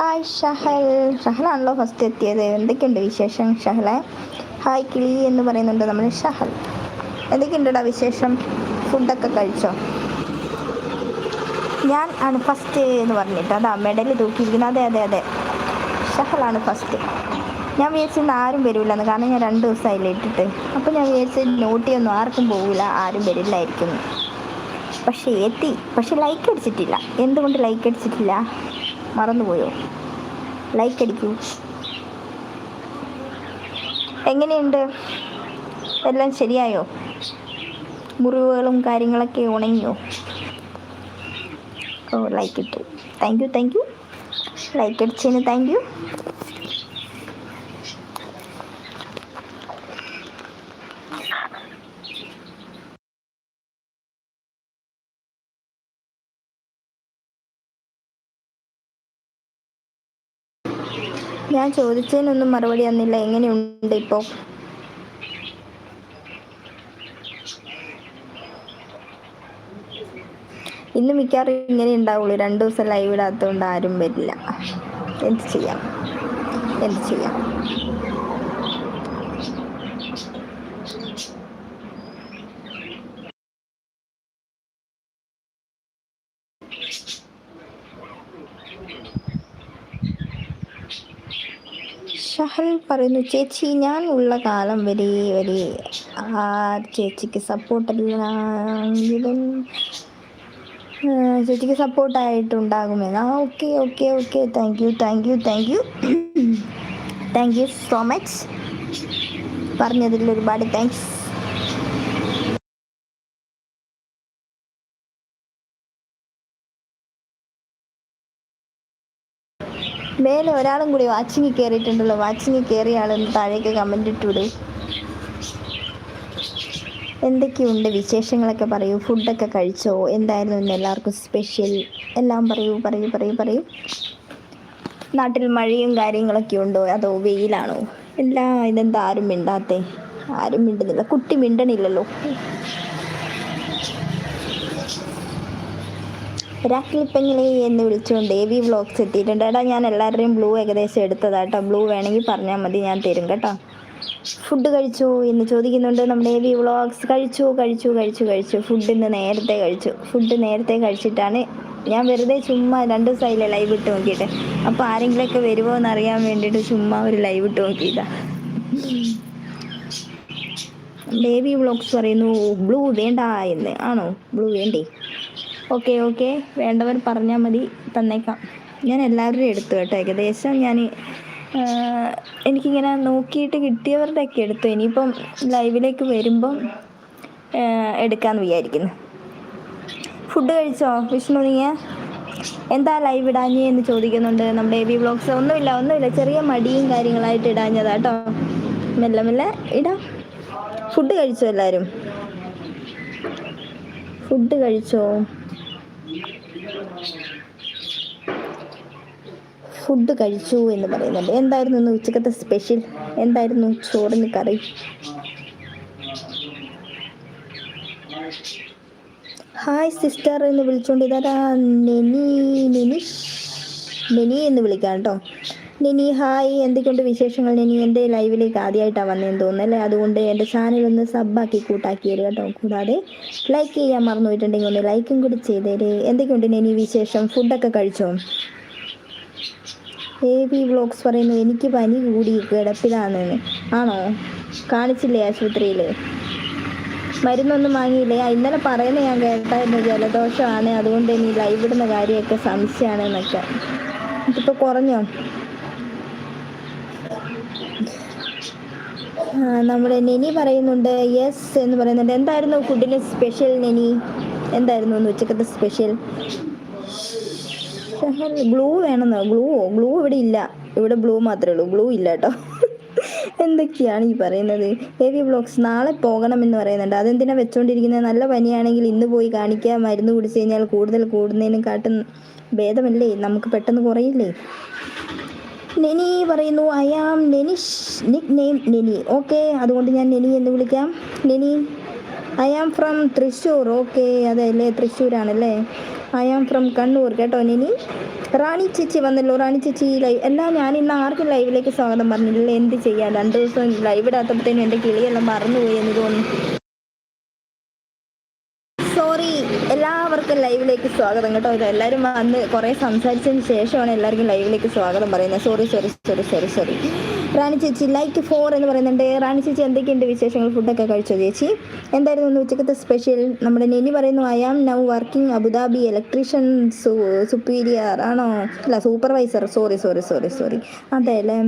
Hi Shahal. ഷഹലാണല്ലോ first എത്തിയത്. എന്തൊക്കെയുണ്ട് വിശേഷം ഷഹലെ? ഹായ് കിളി എന്ന് പറയുന്നുണ്ട് നമ്മൾ ഷഹൽ. എന്തൊക്കെയുണ്ടടാ വിശേഷം? ഫുഡൊക്കെ കഴിച്ചോ? ഞാൻ ആണ് ഫസ്റ്റ് എന്ന് പറഞ്ഞിട്ട്. അതാ മെഡൽ തൂക്കിയിരിക്കുന്നത് അതെ അതെ അതെ. ഷഹലാണ് ഫസ്റ്റ് ഞാൻ വിചാരിച്ചിരുന്ന ആരും വരില്ലെന്ന് കാരണം ഞാൻ രണ്ട് ദിവസമായില്ല ഇട്ടിട്ട്. അപ്പോൾ ഞാൻ വിചാരിച്ചത് നോട്ടിയൊന്നും ആർക്കും പോവില്ല ആരും വരില്ലായിരിക്കും. പക്ഷേ എത്തി. പക്ഷെ ലൈക്ക് അടിച്ചിട്ടില്ല. എന്തുകൊണ്ട് ലൈക്ക് അടിച്ചിട്ടില്ല? മറന്നുപോയോ? ലൈക്ക് അടിക്കൂ. എങ്ങനെയുണ്ട്? എല്ലാം ശരിയായോ? മുറിവുകളും കാര്യങ്ങളൊക്കെ ഉണങ്ങിയോ? ഓ ലൈക്ക് ഇട്ടു. Thank you thank you like അടിച്ചതിന് താങ്ക് യു ഞാൻ ചോദിച്ചതിനൊന്നും മറുപടി തന്നില്ല. എങ്ങനെയുണ്ട് ഇപ്പോൾ ഇന്ന് മിക്കവാറും ഇങ്ങനെ ഉണ്ടാവുള്ളൂ. രണ്ട് ദിവസം ലൈവ് ഇടാത്തതുകൊണ്ട് ആരും വരില്ല. എന്ത് ചെയ്യാം? എന്ത് ചെയ്യാം? ഷഹൽ പറയുന്നു ചേച്ചി ഞാൻ ഉള്ള കാലം വരെ വരെ ആ ചേച്ചിക്ക് സപ്പോർട്ടില്ലെങ്കിലും ചേച്ചിക്ക് സപ്പോർട്ടായിട്ടുണ്ടാകുമെന്ന്. ആ okay okay okay. Thank you thank you thank you thank you so much പറഞ്ഞതിൽ ഒരുപാട് താങ്ക്സ് മേലെ ഒരാളും കൂടി വാച്ചിങ് കയറിയിട്ടുണ്ടല്ലോ വാച്ചിങ് കയറിയ ആളൊന്ന് താഴേക്ക് കമന്റ് ഇട്ടൂടെ. എന്തൊക്കെയുണ്ട് വിശേഷങ്ങളൊക്കെ പറയൂ. ഫുഡൊക്കെ കഴിച്ചോ? എന്തായിരുന്നു ഇന്ന് എല്ലാവർക്കും സ്പെഷ്യൽ എല്ലാം പറയൂ പറയൂ പറയൂ പറയൂ. നാട്ടിൽ മഴയും കാര്യങ്ങളൊക്കെ ഉണ്ടോ? അതോ വെയിലാണോ? എല്ലാം ഇതെന്താ ആരും മിണ്ടാത്തേ? ആരും മിണ്ടുന്നില്ല. കുട്ടി മിണ്ടണില്ലല്ലോ. രാക്ലിപ്പെങ്ങനെ എന്ന് വിളിച്ചുകൊണ്ട് എ വി വ്ളോഗ്സ് എത്തിയിട്ടുണ്ട്. എടാ ഞാൻ എല്ലാവരുടെയും ബ്ലൂ ഏകദേശം എടുത്തതാട്ടോ. ബ്ലൂ വേണമെങ്കിൽ പറഞ്ഞാൽ മതി ഞാൻ തരും കേട്ടോ. ഫുഡ് കഴിച്ചു എന്ന് ചോദിക്കുന്നുണ്ട് നമ്മുടെ എ വി വ്ളോഗ്സ് കഴിച്ചു കഴിച്ചു കഴിച്ചു കഴിച്ചു. ഫുഡ് ഇന്ന് നേരത്തെ കഴിച്ചു. ഫുഡ് നേരത്തെ കഴിച്ചിട്ടാണ് ഞാൻ വെറുതെ ചുമ്മാ രണ്ട് ദിവസമായില്ലേ ലൈവ് ഇട്ട് നോക്കിയിട്ട്. അപ്പോൾ ആരെങ്കിലുമൊക്കെ വരുമോ എന്ന് അറിയാൻ വേണ്ടിയിട്ട് ചുമ്മാ ഒരു ലൈവ് ഇട്ട് നോക്കിയിട്ടാണ് ബേബി വ്ളോഗ്സ് പറയുന്നു ബ്ലൂ വേണ്ട എന്ന്. ആണോ? ബ്ലൂ വേണ്ടേ? Okay okay. വേണ്ടവർ പറഞ്ഞാൽ മതി. തന്നേക്കാം. ഞാൻ എല്ലാവരുടെയും എടുത്തു കേട്ടോ. ഏകദേശം ഞാൻ എനിക്കിങ്ങനെ നോക്കിയിട്ട് കിട്ടിയവരുടെ ഒക്കെ എടുത്തു. ഇനിയിപ്പം ലൈവിലേക്ക് വരുമ്പം എടുക്കാമെന്ന് വിചാരിക്കുന്നു. ഫുഡ് കഴിച്ചോ വിഷ്ണു നീ എന്താ ലൈവ് ഇടാഞ്ഞേ എന്ന് ചോദിക്കുന്നുണ്ട് നമ്മുടെ എ ബി ബ്ലോഗ്സ്. ഒന്നുമില്ല ഒന്നുമില്ല. ചെറിയ മടിയും കാര്യങ്ങളായിട്ട് ഇടാഞ്ഞതാ കേട്ടോ. മെല്ലെ മെല്ലെ ഇടാം. ഫുഡ് കഴിച്ചോ എല്ലാവരും? ഫുഡ് കഴിച്ചോ? ഫുഡ് കഴിച്ചു എന്ന് പറയുന്നുണ്ട്. എന്തായിരുന്നു ഇന്ന് ഉച്ചക്കത്തെ സ്പെഷ്യൽ എന്തായിരുന്നു ചോറിന് കറി? ഹായ് സിസ്റ്റർ എന്ന് വിളിച്ചുകൊണ്ട് ഇതാ നെനി നെനിഷ് നെനി എന്ന് വിളിക്കാം കേട്ടോ. നെനി ഹായ്. എന്തൊക്കെയുണ്ട് വിശേഷങ്ങൾ നിനി? എന്റെ ലൈവിലേക്ക് ആദ്യമായിട്ടാണ് വന്നതെന്ന് തോന്നുന്നു അല്ലേ? അതുകൊണ്ട് എന്റെ ചാനൽ ഒന്ന് സബ്ബാക്കി കൂട്ടാക്കി തരിക കേട്ടോ. കൂടാതെ ലൈക്ക് ചെയ്യാൻ മറന്നു പോയിട്ടുണ്ടെങ്കിൽ ഒന്ന് ലൈക്കും കൂടി ചെയ്തേര്. എന്തൊക്കെയുണ്ട് നിനി വിശേഷം? ഫുഡൊക്കെ കഴിച്ചോ? എ ബി വ്ളോഗ്സ് പറയുന്നു എനിക്ക് പനി കൂടി കിടപ്പിലാണെന്ന് ആണോ? കാണിച്ചില്ലേ ആശുപത്രിയിൽ മരുന്നൊന്നും വാങ്ങിയില്ലേ? ഇന്നലെ പറയുന്ന ഞാൻ കേട്ടായിരുന്നു ജലദോഷമാണ്. അതുകൊണ്ട് ഇനി ലൈവ് ഇടുന്ന കാര്യമൊക്കെ സംശയമാണ് എന്നൊക്കെ ഇതിപ്പോൾ കുറഞ്ഞോ? നമ്മുടെ നെനി പറയുന്നുണ്ട് യെസ് എന്ന് പറയുന്നുണ്ട്. എന്തായിരുന്നു ഫുഡിന് സ്പെഷ്യൽ നെനി? എന്തായിരുന്നു ഇന്ന് ഉച്ചക്കത്തെ സ്പെഷ്യൽ ഗ്ലൂ വേണമെന്നോ? ഗ്ലൂവോ ഗ്ലൂ ഇവിടെ ഇല്ല. ഇവിടെ ബ്ലൂ മാത്രമേ ഉള്ളൂ. ഗ്ലൂ ഇല്ല കേട്ടോ. എന്തൊക്കെയാണ് ഈ പറയുന്നത്? ഹെവി ബ്ലോക്സ് നാളെ പോകണമെന്ന് പറയുന്നുണ്ട്. അതെന്തിനാ വെച്ചോണ്ടിരിക്കുന്നത്? നല്ല പനിയാണെങ്കിൽ ഇന്ന് പോയി കാണിക്കുക മരുന്ന് കുടിച്ചു കഴിഞ്ഞാൽ കൂടുതൽ കൂടുന്നതിനും കാട്ടും ഭേദമല്ലേ? നമുക്ക് പെട്ടെന്ന് കുറയില്ലേ? നെനി പറയുന്നു I am Nenish nick name Neni okay അതുകൊണ്ട് ഞാൻ നെനി എന്ന് വിളിക്കാം. Neni I am from Thrissur okay അതെ അല്ലേ തൃശ്ശൂരാണല്ലേ? I am from Kannur. കേട്ടോ നെനി റാണി ചേച്ചി വന്നല്ലോ. റാണി ചേച്ചി ലൈവ് എല്ലാം ഞാൻ ഇന്ന് ആർക്കും ലൈവിലേക്ക് സ്വാഗതം പറഞ്ഞില്ല എന്ത് ചെയ്യാൻ? രണ്ട് ദിവസം ലൈവ് ഇടാത്തപ്പോഴത്തേനും എന്റെ കിളിയെല്ലാം മറന്നുപോയി എന്ന് തോന്നുന്നു. സോറി എല്ലാവർക്കും ലൈവിലേക്ക് സ്വാഗതം കേട്ടോ. എല്ലാവരും വന്ന് കുറേ സംസാരിച്ചതിന് ശേഷമാണ് എല്ലാവർക്കും ലൈവിലേക്ക് സ്വാഗതം പറയുന്നത്. Sorry sorry sorry sorry sorry Rani ചേച്ചി ലൈക്ക് ഫോർ എന്ന് പറയുന്നുണ്ട്. റാണി ചേച്ചി എന്തൊക്കെയുണ്ട് വിശേഷങ്ങൾ? ഫുഡൊക്കെ കഴിച്ചോ ചേച്ചി? എന്തായിരുന്നു ഒന്ന് ഉച്ചക്കത്തെ സ്പെഷ്യൽ നമ്മുടെ നെനി പറയുന്നു I am now working Abu Dhabi electrician superior ആണോ? അല്ല supervisor sorry sorry sorry sorry അതെ അല്ലേ?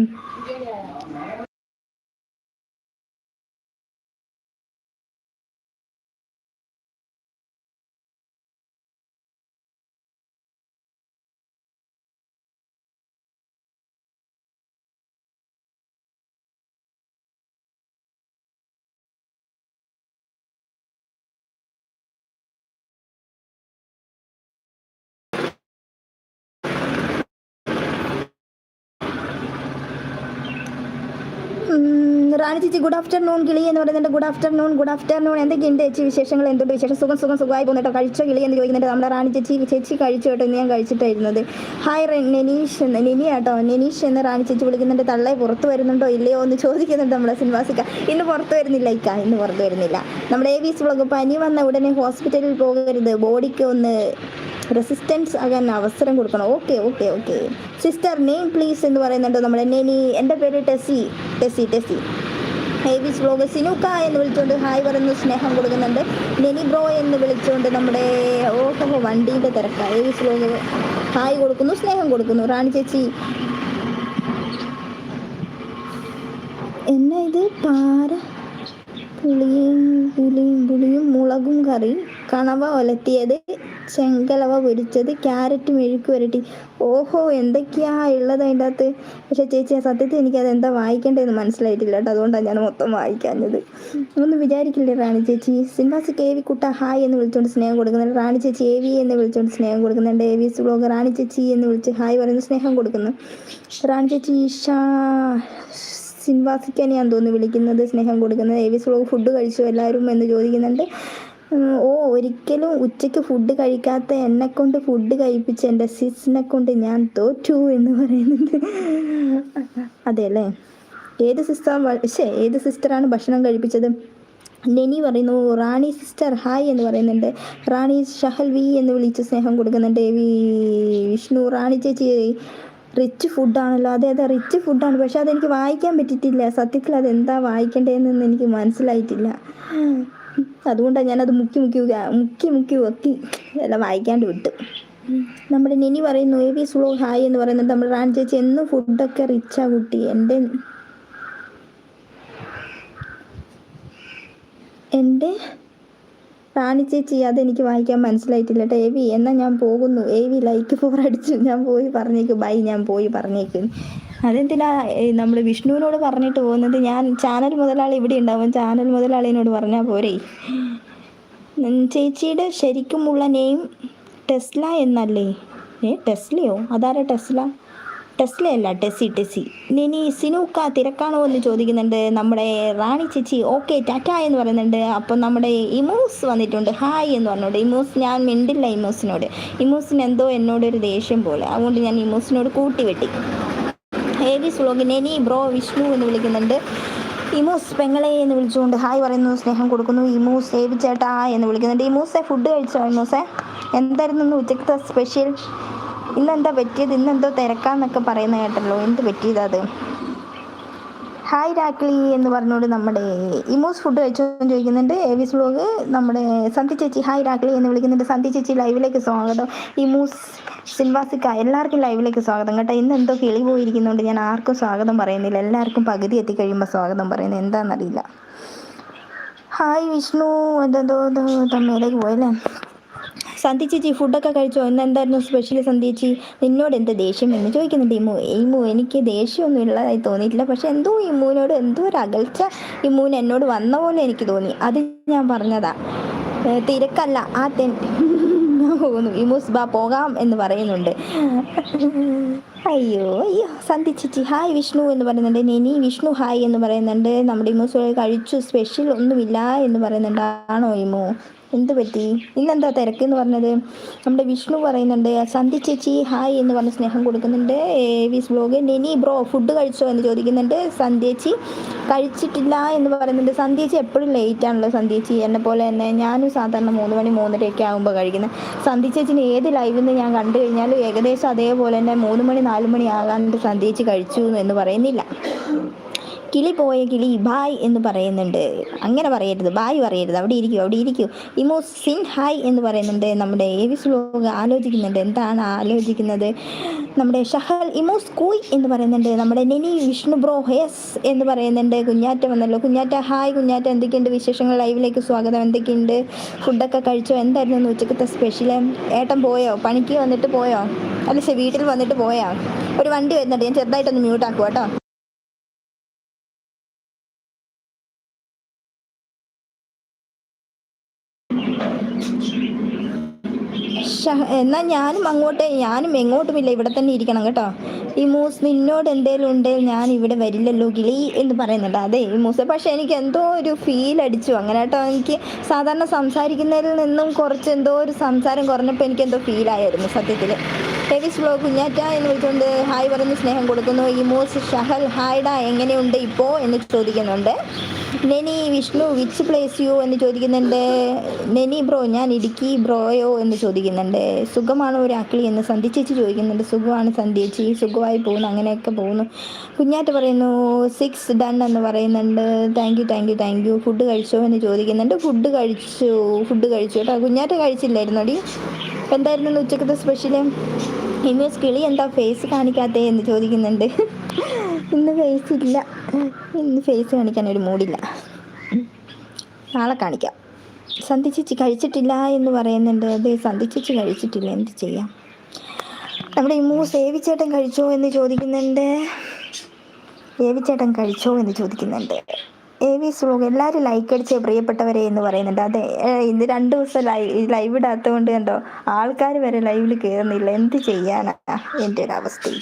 റാണി ചേച്ചി ഗുഡ് ആഫ്റ്റർനൂൺ കിളി എന്ന് പറയുന്നുണ്ട്. ഗുഡ് ആഫ്റ്റർനൂൺ ഗുഡ് ആഫ്റ്റർനൂൺ എന്തൊക്കെയുണ്ട് ചേച്ചി വിശേഷങ്ങൾ? എന്തുണ്ട് വിശേഷം? സുഖം സുഖം സുഖമായി പോകുന്നു കഴിച്ച കിളി എന്ന് ചോദിക്കുന്നുണ്ട്. നമ്മുടെ റാണി ചേച്ചി ചേച്ചി കഴിച്ചു കേട്ടോ. ഞാൻ കഴിച്ചിട്ടായിരുന്നത് ഹായ് നെനീഷ് നെനി കേട്ടോ നെനീഷ് എന്ന് റാണി ചേച്ചി വിളിക്കുന്നുണ്ട്. തള്ളേ പുറത്ത് വരുന്നുണ്ടോ? ഇല്ലയോ എന്ന് ചോദിക്കുന്നുണ്ട് നമ്മുടെ സിനിമാസിക്ക. ഇന്ന് പുറത്ത് വരുന്നില്ല ഇക്ക. ഇന്ന് പുറത്ത് വരുന്നില്ല. നമ്മുടെ എ വി എസ് വ്ളോഗ് പനി വന്ന ഉടനെ ഹോസ്പിറ്റലിൽ പോകരുത്. ബോഡിക്ക് ഒന്ന് റെസിസ്റ്റൻസ് ആകാൻ അവസരം കൊടുക്കണം. Okay okay okay sister name please എന്ന് പറയുന്നുണ്ട് നമ്മുടെ നെനി എന്റെ പേര് ടെസി. ടെസി ടെസി. ഹേവിസ് ബ്ലോഗ് സിനുക്ക എന്ന് വിളിച്ചുകൊണ്ട് ഹായ് പറയുന്നു സ്നേഹം കൊടുക്കുന്നുണ്ട്. നെനി ബ്രോ എന്ന് വിളിച്ചുകൊണ്ട് നമ്മുടെ ഓഹോ വണ്ടീന്റെ തിരക്കാണ് ഹേവിസ് ബ്ലോഗ് ഹായ് കൊടുക്കുന്നു സ്നേഹം കൊടുക്കുന്നു. റാണി ചേച്ചി. എന്നാ ഇത്? പാര പുളിയും പുളിയും പുളിയും മുളകും കറി. കണവ ഒലത്തിയത് ചെങ്കലവ പൊരിച്ചത് ക്യാരറ്റ് മെഴുക്ക് വരട്ടി ഓഹോ എന്തൊക്കെയാ ഉള്ളത് അതിന്റെ അകത്ത് പക്ഷേ ചേച്ചി സത്യത്തിൽ എനിക്കത് എന്താ വായിക്കേണ്ടതെന്ന് മനസ്സിലായിട്ടില്ല കേട്ടോ. അതുകൊണ്ടാണ് ഞാൻ മൊത്തം വായിക്കാഞ്ഞത്. ഒന്നും വിചാരിക്കില്ലേ റാണി ചേച്ചി? സിൻവാസ് കെ വി കുട്ട ഹായ് എന്ന് വിളിച്ചുകൊണ്ട് സ്നേഹം കൊടുക്കുന്നുണ്ട്. റാണി ചേച്ചി എ വി എന്ന് വിളിച്ചുകൊണ്ട് സ്നേഹം കൊടുക്കുന്നുണ്ട്. A V S blog Rani ചേച്ചി എന്ന് വിളിച്ച് ഹായ് പറയുന്ന സ്നേഹം കൊടുക്കുന്നു. റാണി ചേച്ചി ഈഷാ സിൻവാസിക്കാൻ ഞാൻ തോന്നുന്നു വിളിക്കുന്നത് സ്നേഹം കൊടുക്കുന്നത്. ഏവിസ് വ്ലോഗ് ഫുഡ് കഴിച്ചു എല്ലാവരും എന്ന് ചോദിക്കുന്നുണ്ട്. ഓ ഒരിക്കലും ഉച്ചയ്ക്ക് ഫുഡ് കഴിക്കാത്ത എന്നെ കൊണ്ട് ഫുഡ് കഴിപ്പിച്ച എന്റെ സിസിനെ കൊണ്ട് ഞാൻ തോറ്റു എന്ന് പറയുന്നുണ്ട് അതെ അല്ലേ? ഏത് സിസ്റ്റർ പക്ഷേ ഏത് സിസ്റ്ററാണ് ഭക്ഷണം കഴിപ്പിച്ചത്? നെനി പറയുന്നു റാണി സിസ്റ്റർ ഹായ് എന്ന് പറയുന്നുണ്ട്. റാണി ഷഹൽ വി എന്ന് വിളിച്ച് സ്നേഹം കൊടുക്കുന്നുണ്ട്. വി വിഷ്ണു റാണി ചേച്ചി റിച്ച് ഫുഡാണല്ലോ അതെ അതെ റിച്ച് ഫുഡാണ് പക്ഷെ അതെനിക്ക് വായിക്കാൻ പറ്റിയിട്ടില്ല. സത്യത്തിൽ അതെന്താ വായിക്കേണ്ടതെന്ന് എനിക്ക് മനസ്സിലായിട്ടില്ല. അതുകൊണ്ടാണ് ഞാനത് മുക്കി മുക്കി മുക്കി മുക്കി വെക്കി എല്ലാം വായിക്കാണ്ട് വിട്ടു. നമ്മുടെ നിനി പറയുന്നു എ വി സ്ലോ ഹായ് എന്ന് പറയുന്നത് നമ്മൾ റാണി ചേച്ചി എന്നും ഫുഡൊക്കെ റിച്ചാ കുട്ടി. എന്റെ എന്റെ റാണി ചേച്ചി അതെനിക്ക് വായിക്കാൻ മനസ്സിലായിട്ടില്ല കേട്ടോ എ വി എന്നാൽ ഞാൻ പോകുന്നു. എ വി ലൈക്ക് ഫോർ അടിച്ചു ഞാൻ പോയി പറഞ്ഞേക്ക്. ബൈ ഞാൻ പോയി പറഞ്ഞേക്ക്. അതെന്തിനാ നമ്മൾ വിഷ്ണുവിനോട് പറഞ്ഞിട്ട് പോകുന്നത്? ഞാൻ ചാനൽ മുതലാളി ഇവിടെ ഉണ്ടാവും. ചാനൽ മുതലാളിനോട് പറഞ്ഞാൽ പോരെ. ചേച്ചിയുടെ ശരിക്കുമുള്ള നെയിം ടെസ്ല എന്നല്ലേ? ഏ ടെസ്ലയോ? അതാരാ ടെസ്ല? ടെസ്ല അല്ല ടെസി ടെസി. ഇനി സിനൂക്ക തിരക്കാണോ എന്ന് ചോദിക്കുന്നുണ്ട്. നമ്മുടെ റാണി ചേച്ചി ഓക്കെ ടാറ്റ എന്ന് പറയുന്നുണ്ട്. അപ്പം നമ്മുടെ ഇമൂസ് വന്നിട്ടുണ്ട്. ഹായ് എന്ന് പറഞ്ഞോണ്ട് ഇമൂസ് ഞാൻ മിണ്ടില്ല ഇമൂസിനോട്. ഇമൂസിന് എന്തോ എന്നോടൊരു ദേഷ്യം പോലെ. അതുകൊണ്ട് ഞാൻ ഇമൂസിനോട് കൂട്ടി വെട്ടി ഏവിസ് വ്ളോഗിന് എനി ബ്രോ വിഷ്ണു എന്ന് വിളിക്കുന്നുണ്ട്. ഇമൂസ് പെങ്ങളെ എന്ന് വിളിച്ചുകൊണ്ട് ഹായ് പറയുന്നു സ്നേഹം കൊടുക്കുന്നു. ഇമൂസ് സേവ് ചേട്ടാ എന്ന് വിളിക്കുന്നുണ്ട്. ഇമൂസെ ഫുഡ് കഴിച്ചോ ഇമൂസെ? എന്തായിരുന്നു ഇന്ന് ഉച്ചക്കത്തെ സ്പെഷ്യൽ ഇന്നെന്താ പറ്റിയത്? ഇന്നെന്തോ തിരക്കാന്നൊക്കെ പറയുന്ന കേട്ടല്ലോ. എന്ത് പറ്റിയത് അത്? ഹായ് രാക്ലി എന്ന് പറഞ്ഞുകൊണ്ട് നമ്മുടെ ഇമോസ് ഫുഡ് കഴിച്ചോ എന്ന് ചോദിക്കുന്നുണ്ട്. ഏവിസ് വ്ലോഗ് നമ്മുടെ സന്ധി ചേച്ചി ഹായ് രാക്ലി എന്ന് വിളിക്കുന്നുണ്ട്. സന്ധി ചേച്ചി ലൈവിലേക്ക് സ്വാഗതം. ഇമോസ് സിൽവാസിക്ക എല്ലാവർക്കും ലൈവിലേക്ക് സ്വാഗതം. കേട്ടോ ഇന്ന് എന്തോ കിളി പോയിരിക്കുന്നതുകൊണ്ട് ഞാൻ ആർക്കും സ്വാഗതം പറയുന്നില്ല. എല്ലാവർക്കും പകുതി എത്തിക്കഴിയുമ്പോൾ സ്വാഗതം പറയുന്നത് എന്താണെന്നറിയില്ല ഹായ് വിഷ്ണു. എന്തോ തമ്മയിലേക്ക് പോയല്ലേ? സന്ധ്യ ചേച്ചി ഫുഡൊക്കെ കഴിച്ചോ? ഇന്ന് എന്തായിരുന്നു സ്പെഷ്യൽ സന്ധി ചേച്ചി? നിന്നോട് എന്ത് ദേഷ്യം എന്ന് ചോദിക്കുന്നുണ്ട് ഇമു. ഇമു എനിക്ക് ദേഷ്യമൊന്നും ഉള്ളതായി തോന്നിയിട്ടില്ല. പക്ഷെ എന്തോ ഇമ്മുവിനോട് എന്തോ ഒരു അകൽച്ച ഇമ്മുവിന് എന്നോട് വന്ന പോലെ എനിക്ക് തോന്നി. അത് ഞാൻ പറഞ്ഞതാ. തിരക്കല്ല. ആ തെൻ പോകുന്നു ഇമൂസ് ബാ പോകാം എന്ന് പറയുന്നുണ്ട്. അയ്യോ അയ്യോ. സന്ധി ചേച്ചി ഹായ് വിഷ്ണു എന്ന് പറയുന്നുണ്ട്. നെനി വിഷ്ണു ഹായ് എന്ന് പറയുന്നുണ്ട്. നമ്മുടെ ഇമൂസ് കഴിച്ചു. സ്പെഷ്യൽ ഒന്നുമില്ല എന്ന് പറയുന്നുണ്ട് ആണോ ഇമു? എന്ത് പറ്റി? ഇന്നെന്താ തിരക്ക് എന്ന് പറഞ്ഞത്? നമ്മുടെ വിഷ്ണു പറയുന്നുണ്ട് സന്ധി ചേച്ചി ഹായ് എന്ന് പറഞ്ഞ് സ്നേഹം കൊടുക്കുന്നുണ്ട്. വിസ് ബ്ലോഗ് നെനി ബ്രോ ഫുഡ് കഴിച്ചോ എന്ന് ചോദിക്കുന്നുണ്ട്. സന്ധ്യേച്ചി കഴിച്ചിട്ടില്ല എന്ന് പറയുന്നുണ്ട്. സന്ധ്യേച്ചി എപ്പോഴും ലേറ്റ് ആണല്ലോ സന്ധ്യേച്ചി എന്നെ പോലെ തന്നെ ഞാനും സാധാരണ മൂന്ന് മണി മൂന്നരയൊക്കെ ആകുമ്പോൾ കഴിക്കുന്നത്. സന്ധ്യ ചേച്ചിന് ഏത് ലൈവിൽ നിന്ന് ഞാൻ കണ്ടു കഴിഞ്ഞാലും ഏകദേശം അതേപോലെ തന്നെ മൂന്ന് മണി നാല് മണി ആകാണ്ട് സന്ധ്യേച്ചി കഴിച്ചു എന്ന് പറയുന്നില്ല. കിളി പോയ കിളി ബായ് എന്ന് പറയുന്നുണ്ട്. അങ്ങനെ പറയരുത് ബായ് പറയരുത്. അവിടെ ഇരിക്കൂ അവിടെ ഇരിക്കൂ. ഇമോ സിൻ ഹായ് എന്ന് പറയുന്നുണ്ട്. നമ്മുടെ ഏവിസ് വ്ലോഗ് ആലോചിക്കുന്നുണ്ട്. എന്താണ് ആലോചിക്കുന്നത്? നമ്മുടെ ഷഹൽ ഇമോസ് കൂയ് എന്ന് പറയുന്നുണ്ട്. നമ്മുടെ നെനി വിഷ്ണു ബ്രോ ഹേസ് എന്ന് പറയുന്നുണ്ട്. കുഞ്ഞാറ്റ വന്നല്ലോ. കുഞ്ഞാറ്റ ഹായ്. കുഞ്ഞാറ്റ എന്തൊക്കെയുണ്ട് വിശേഷങ്ങൾ? ലൈവിലേക്ക് സ്വാഗതം. എന്തൊക്കെയുണ്ട്? ഫുഡൊക്കെ കഴിച്ചോ? എന്തായിരുന്നു ഉച്ചക്കത്തെ സ്പെഷ്യൽ ഏട്ടൻ പോയോ? പണിക്ക് വന്നിട്ട് പോയോ? അല്ല വീട്ടിൽ വന്നിട്ട് പോയാ? ഒരു വണ്ടി വരുന്നുണ്ട്. ഞാൻ ചെറുതായിട്ടൊന്ന് മ്യൂട്ടാക്കും കേട്ടോ ഷഹ- എന്നാൽ ഞാനും അങ്ങോട്ട് ഞാനും എങ്ങോട്ടുമില്ല ഇവിടെ തന്നെ ഇരിക്കണം കേട്ടോ. ഈ മൂസ് നിന്നോട് എന്തേലും ഉണ്ടെങ്കിൽ ഞാൻ ഇവിടെ വരില്ലല്ലോ കിളി എന്ന് പറയുന്നുണ്ട്. അതെ ഈ മൂസ. പക്ഷെ എനിക്ക് എന്തോ ഒരു ഫീൽ അടിച്ചു. അങ്ങനെ കേട്ടോ എനിക്ക് സാധാരണ സംസാരിക്കുന്നതിൽ നിന്നും കുറച്ച് എന്തോ ഒരു സംസാരം കുറഞ്ഞപ്പോൾ എനിക്ക് എന്തോ ഫീലായിരുന്നു സത്യത്തിൽ ഹെവിസ് ബ്ലോഗ് കുഞ്ഞാറ്റ എന്ന് വിളിച്ചുകൊണ്ട് ഹായ് പറഞ്ഞ് സ്നേഹം കൊടുക്കുന്നു. ഈ മൂസ് ഷഹൽ ഹായ്ഡ എങ്ങനെയുണ്ട് ഇപ്പോൾ എന്ന് ചോദിക്കുന്നുണ്ട്. Neni Vishnu which place you എന്ന് ചോദിക്കുന്നുണ്ട്. നെനി ബ്രോ ഞാൻ ഇടുക്കി ബ്രോയോ എന്ന് ചോദിക്കുന്നുണ്ട്. സുഖമാണോ ഒരു അക്കിളി എന്ന് സന്ധിച്ചേച്ചി ചോദിക്കുന്നുണ്ട്. സുഖമാണ് സന്ധ്യേച്ചി സുഖമായി പോകുന്നു അങ്ങനെയൊക്കെ പോകുന്നു. കുഞ്ഞാറ്റ പറയുന്നു സിക്സ് ഡൺ എന്ന് പറയുന്നുണ്ട്. Thank you thank you thank you food കഴിച്ചോ എന്ന് ചോദിക്കുന്നുണ്ട്. ഫുഡ് കഴിച്ചു ഫുഡ് കഴിച്ചു. കേട്ടോ കുഞ്ഞാറ്റ കഴിച്ചില്ലായിരുന്നു കഴിച്ചില്ലായിരുന്നോടി? എന്തായിരുന്നു ഉച്ചക്കത്തെ സ്പെഷ്യൽ ഇമേജ് കിളി എന്താ ഫേസ് കാണിക്കാത്തേ എന്ന് ചോദിക്കുന്നുണ്ട്. ഇന്ന് ഫേസ് ഇല്ല. ഇന്ന് ഫേസ് കാണിക്കാൻ ഒരു മൂടില്ല നാളെ കാണിക്കാം. സന്ധിച്ചിച്ച് കഴിച്ചിട്ടില്ല എന്ന് പറയുന്നുണ്ട്. അത് സന്ധിച്ചിച്ച് കഴിച്ചിട്ടില്ല. എന്ത് ചെയ്യാം? നമ്മുടെ ഇമ്മു സേവിച്ചേട്ടൻ കഴിച്ചോ എന്ന് ചോദിക്കുന്നുണ്ട്. ഏവിച്ചേട്ടൻ കഴിച്ചോ എന്ന് ചോദിക്കുന്നുണ്ട്. എ വി സ്ലോഗ് എല്ലാവരും ലൈക്ക് അടിച്ച് പ്രിയപ്പെട്ടവരെ എന്ന് പറയുന്നുണ്ട്. അതെ ഇന്ന് രണ്ട് ദിവസം ലൈവ് ലൈവ് ഇടാത്തത് കൊണ്ട് ആൾക്കാർ വരെ ലൈവിൽ കയറുന്നില്ല എന്ത് ചെയ്യാനാ എന്റെ ഒരു അവസ്ഥ.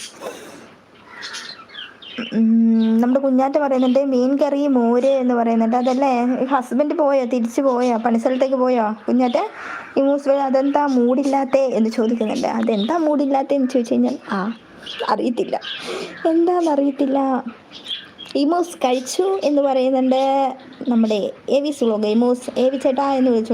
നമ്മുടെ കുഞ്ഞാറ്റ പറയുന്നുണ്ട് മീൻ കറി മോര് എന്ന് പറയുന്നുണ്ട്. അതല്ലേ ഹസ്ബൻഡ് പോയോ തിരിച്ചു പോയോ പണിസ്ഥലത്തേക്ക് പോയോ കുഞ്ഞാറ്റ? ഈ മൂസ് അതെന്താ മൂടില്ലാത്തേ എന്ന് ചോദിക്കുന്നുണ്ട്. അതെന്താ മൂടില്ലാത്തേ എന്ന് ചോദിച്ചു കഴിഞ്ഞാൽ ആ അറിയത്തില്ല. എന്താണെന്ന് അറിയത്തില്ല ഇമോസ് കഴിച്ചു എന്ന് പറയുന്നുണ്ട് നമ്മുടെ എവി സുലോഗ്. ഇമോസ് എവി ചേട്ടാ എന്ന് വിളിച്ചു.